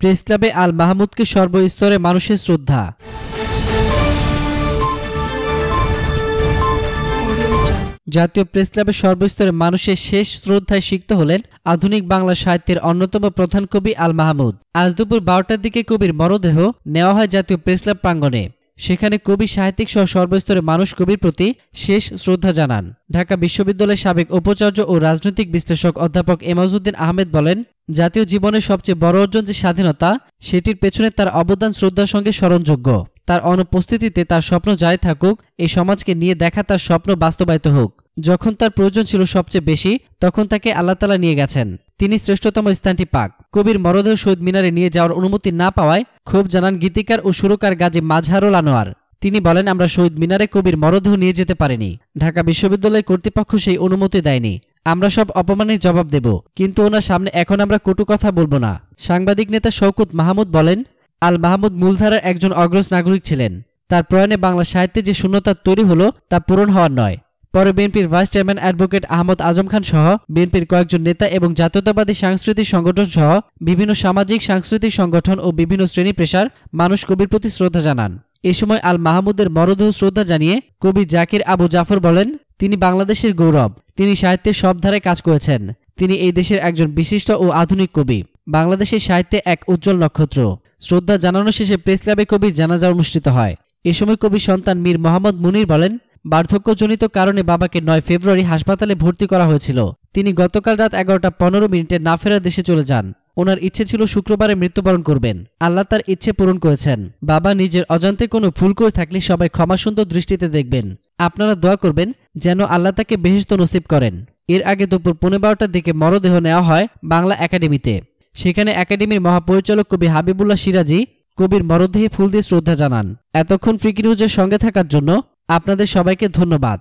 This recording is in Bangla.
প্রেস ক্লাবে আল মাহমুদকে সর্বস্তরে মানুষের শ্রদ্ধা। জাতীয় প্রেস ক্লাবের সর্বস্তরে মানুষের শেষ শ্রদ্ধায় সিক্ত হলেন আধুনিক বাংলা সাহিত্যের অন্যতম প্রধান কবি আল মাহমুদ। আজ দুপুর বারোটার দিকে কবির মরদেহ নেওয়া হয় জাতীয় প্রেস ক্লাব প্রাঙ্গণে। সেখানে কবি, সাহিত্যিক সহ সর্বস্তরের মানুষ কবির প্রতি শেষ শ্রদ্ধা জানান। ঢাকা বিশ্ববিদ্যালয়ের সাবেক উপাচার্য ও রাজনৈতিক বিশ্লেষক অধ্যাপক এমাজউদ্দিন আহমেদ বলেন, জাতীয় জীবনের সবচেয়ে বড় অর্জন যে স্বাধীনতা, সেটির পেছনে তার অবদান শ্রদ্ধার সঙ্গে স্মরণযোগ্য। তার অনুপস্থিতিতে তার স্বপ্ন যাই থাকুক, এই সমাজকে নিয়ে দেখা তার স্বপ্ন বাস্তবায়িত হোক। যখন তার প্রয়োজন ছিল সবচেয়ে বেশি, তখন তাকে আল্লাহ তালা নিয়ে গেছেন। তিনি শ্রেষ্ঠতম স্থানটি পাক। কবির মরদেহ শহীদ মিনারে নিয়ে যাওয়ার অনুমতি না পাওয়ায় ক্ষোভ জানান গীতিকার ও সুরকার গাজী মাজহারুল আনোয়ার। তিনি বলেন, আমরা শহীদ মিনারে কবির মরদেহ নিয়ে যেতে পারিনি। ঢাকা বিশ্ববিদ্যালয় কর্তৃপক্ষ সেই অনুমতি দেয়নি। আমরা সব অপমানের জবাব দেব। কিন্তু ওনার সামনে এখন আমরা কটু কথা বলব না। সাংবাদিক নেতা শওকুত মাহমুদ বলেন আল মাহমুদ মূলধারার একজন অগ্রজ নাগরিক ছিলেন। তার প্রয়াণে বাংলা সাহিত্যে যে শূন্যতা তৈরি হলো, তা পূরণ হওয়ার নয়। পরে বিএনপির vice chairman advocate Ahmad Azam Khan সহ বিএনপির কয়েকজন নেতা এবং জাতীয়তাবাদী সাংস্কৃতিক সংগঠন সহ বিভিন্ন সামাজিক সাংস্কৃতিক সংগঠন ও বিভিন্ন শ্রেণি পেশার মানুষ কবির প্রতি শ্রদ্ধা জানান। এ সময় আল মাহমুদের মরদেহ শ্রদ্ধা জানিয়ে কবি জাকির আবু জাফর বলেন, তিনি বাংলাদেশের গৌরব। তিনি সাহিত্যের সব ধারায় কাজ করেছেন। তিনি এই দেশের একজন বিশিষ্ট ও আধুনিক কবি। বাংলাদেশের সাহিত্যে এক উজ্জ্বল নক্ষত্র। শ্রদ্ধা জানানো শেষে প্রেস ক্লাবে কবির জানাজা অনুষ্ঠিত হয়। এ সময় কবির সন্তান মীর মোহাম্মদ মুনির বলেন, বার্ধক্যজনিত কারণে বাবাকে নয় ফেব্রুয়ারি হাসপাতালে ভর্তি করা হয়েছিল। তিনি গতকাল রাত এগারোটা পনেরো মিনিটে না ফেরা দেশে চলে যান। ওনার ইচ্ছে ছিল শুক্রবারে মৃত্যুবরণ করবেন। আল্লাহ তার ইচ্ছে পূরণ করেছেন। বাবা নিজের অজান্তে কোনো ভুল করে থাকলে সবাই ক্ষমাসুন্দর দৃষ্টিতে দেখবেন। আপনারা দোয়া করবেন যেন আল্লাহ তাকে বেহেস্ত নসিব করেন। এর আগে দুপুর পনেরো বারোটার দিকে মরদেহ নেওয়া হয় বাংলা একাডেমিতে। সেখানে একাডেমির মহাপরিচালক কবি হাবিবুল্লাহ সিরাজি, কবির মরদেহে ফুল দিয়ে শ্রদ্ধা জানান। এতক্ষণ ফ্রিকি নিউজের সঙ্গে থাকার জন্য আপনাদের সবাইকে ধন্যবাদ।